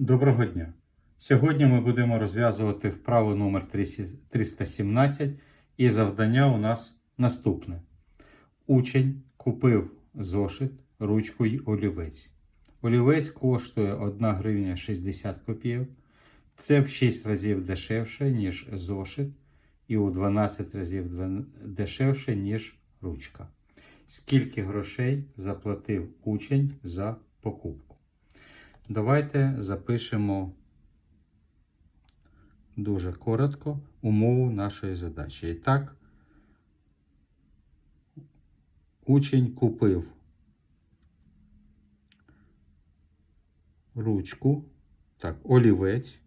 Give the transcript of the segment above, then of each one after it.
Доброго дня! Сьогодні ми будемо розв'язувати вправу номер 317 і завдання у нас наступне. Учень купив зошит, ручку й олівець. Олівець коштує 1 гривня 60 копійок. Це в 6 разів дешевше, ніж зошит, і у 12 разів дешевше, ніж ручка. Скільки грошей заплатив учень за покупку? Давайте запишемо дуже коротко умову нашої задачі. І так, учень купив ручку, так, олівець.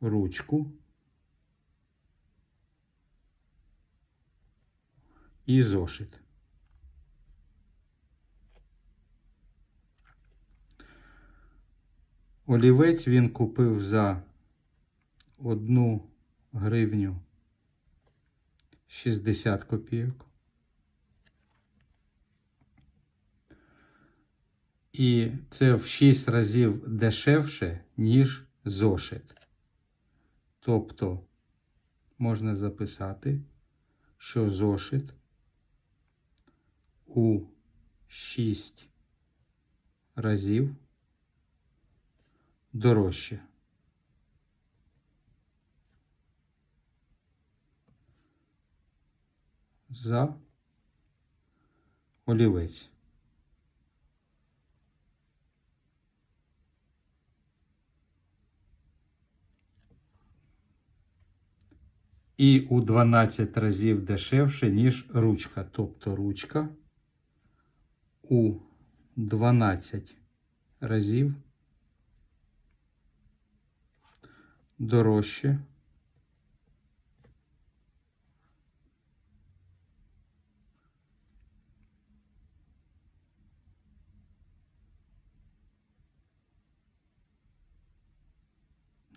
Ручку і зошит. Олівець він купив за 1 гривню 60 копійок. І це в 6 разів дешевше, ніж зошит. Тобто можна записати, що зошит у 6 разів дорожче. За олівець. І у 12 разів дешевше, ніж ручка. Тобто ручка у 12 разів дорожче.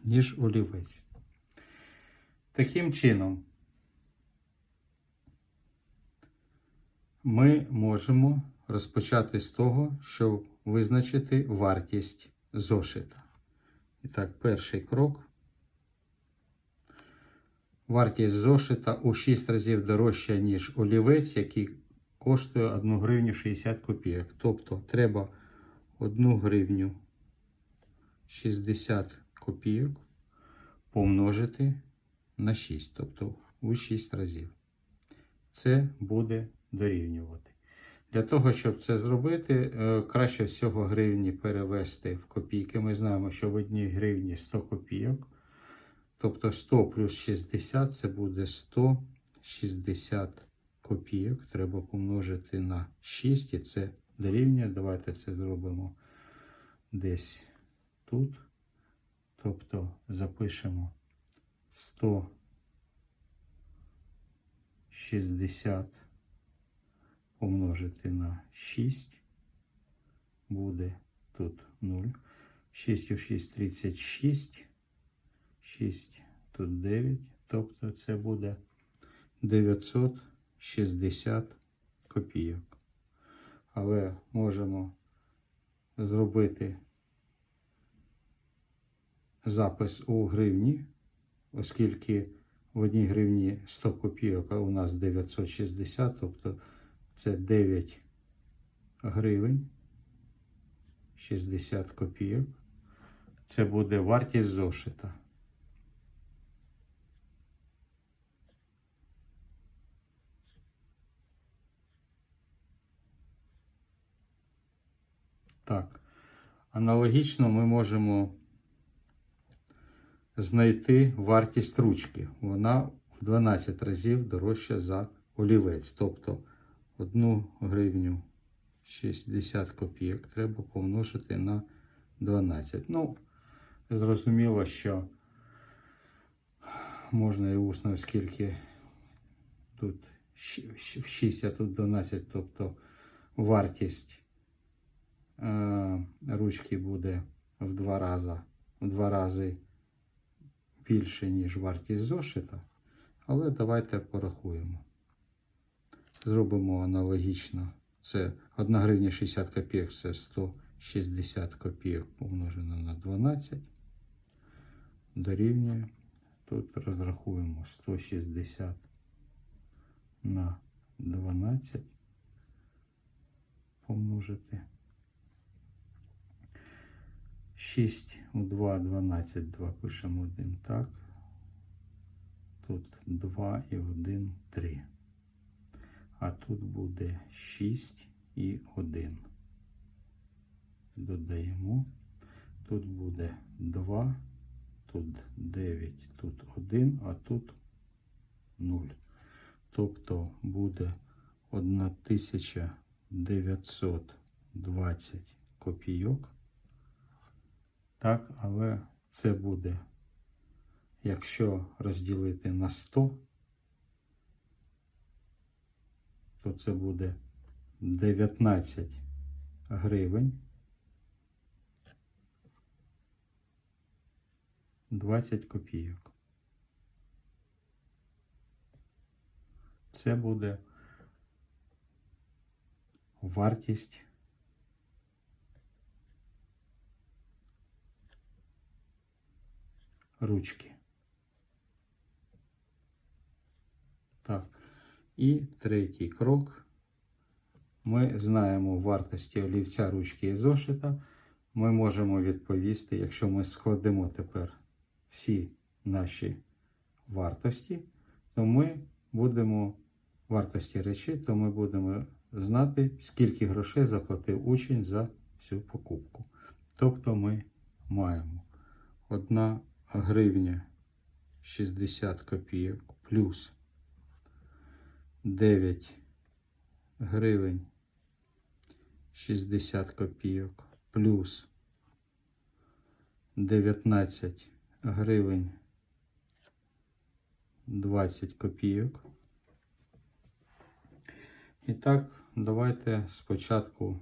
ніж олівець. Таким чином, ми можемо розпочати з того, щоб визначити вартість зошита. І так, перший крок. Вартість зошита у 6 разів дорожча, ніж олівець, який коштує 1 гривню 60 копійок. Тобто треба 1 гривню 60 копійок помножити на 6, тобто у 6 разів. Це буде дорівнювати. Для того, щоб це зробити, е, краще всього гривні перевести в копійки. Ми знаємо, що в одній гривні 100 копійок. Тобто 100 плюс 60 це буде 160 копійок. Треба помножити на 6 і це дорівнює. Давайте це зробимо десь тут. Тобто запишемо 160 помножити на 6 буде тут 0. 6 у 6 36. 6 тут 9. Тобто це буде 960 копійок. Але можемо зробити запис у гривні, оскільки в одній гривні 100 копійок, а у нас 960, тобто це 9 гривень 60 копійок. Це буде вартість зошита. Так, аналогічно ми можемо знайти вартість ручки. Вона в 12 разів дорожча за олівець. Тобто 1 гривню 60 копійок треба помножити на 12. Ну, зрозуміло, що можна і усно, оскільки тут в 6, а тут 12, тобто вартість е, ручки буде в два рази, в два рази більше, ніж вартість зошита. Але давайте порахуємо. Зробимо аналогічно. Це 1 гривня 60 копійок це 160 копійок помножено на 12. Дорівнює. Тут розрахуємо 160 на 12 помножити. 6 у 2, 12, 2 пишемо 1, так. Тут 2 і 1, 3. А тут буде 6 і 1. Додаємо. Тут буде 2, тут 9, тут 1, а тут 0. Тобто буде 1920 копійок. Так, але це буде, якщо розділити на 100, то це буде 19 гривень 20 копійок. Це буде вартість ручки. Так. І третій крок. Ми знаємо вартості олівця ручки і зошита. Ми можемо відповісти, якщо ми складемо тепер всі наші вартості, то ми будемо вартості речі, то ми будемо знати, скільки грошей заплатив учень за всю покупку. Тобто ми маємо 1 гривня 60 копійок плюс 9 гривень 60 копійок плюс 19 гривень 20 копійок. І так, давайте спочатку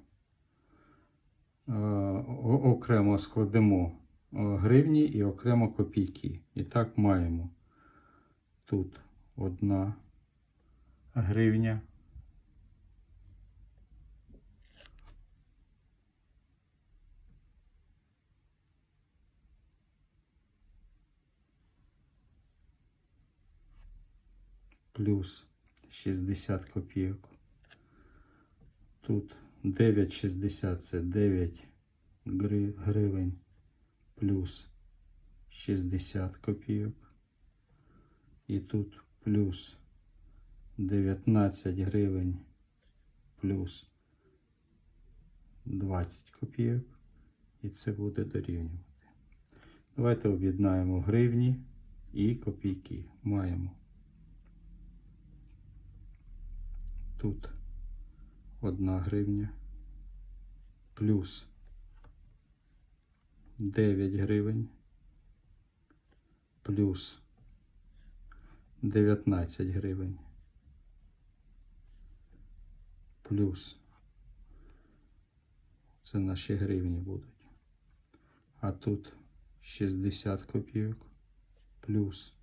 е, окремо складемо е, гривні і окремо копійки. І так маємо тут одна гривня. Плюс 60 копійок. Тут 9,60 це 9 гривень плюс 60 копійок. І тут плюс 19 гривень плюс 20 копійок. І це буде дорівнювати. Давайте об'єднаємо гривні і копійки. Маємо тут 1 гривня плюс 9 гривень плюс 19 гривень плюс це наші гривні будуть. А тут 60 копійок плюс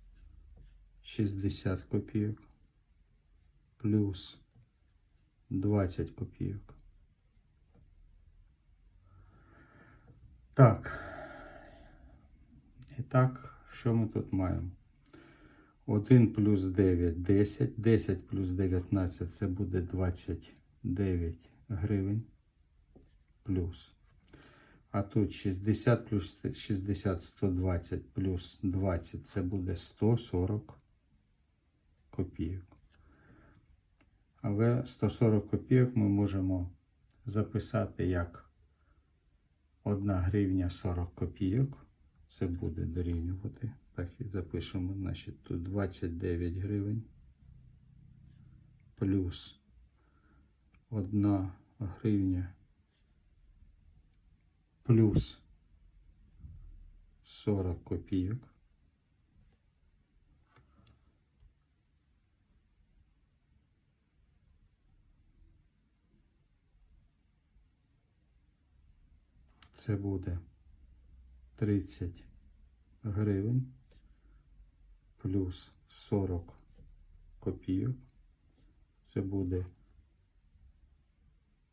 60 копійок плюс 20 копійок. Так. І так, що ми тут маємо? 1 плюс 9 10, 10 плюс 19 це буде 29 гривень плюс. А тут 60 плюс 60 120 плюс 20 це буде 140 копійок. Але 140 копійок ми можемо записати як 1 гривня 40 копійок. Це буде дорівнювати. Так і запишемо. Значить, тут 29 гривень плюс 1 гривня плюс 40 копійок. Це буде 30 гривень плюс 40 копійок. Це буде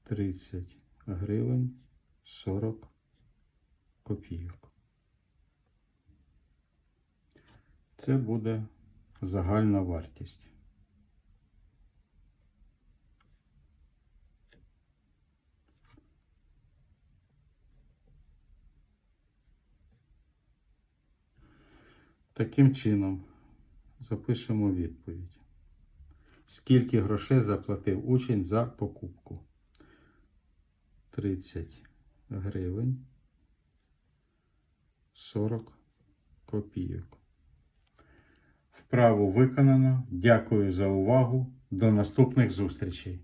30 гривень 40 копійок. Це буде загальна вартість. Таким чином запишемо відповідь. Скільки грошей заплатив учень за покупку? 30 гривень 40 копійок. Вправо виконано. Дякую за увагу. До наступних зустрічей.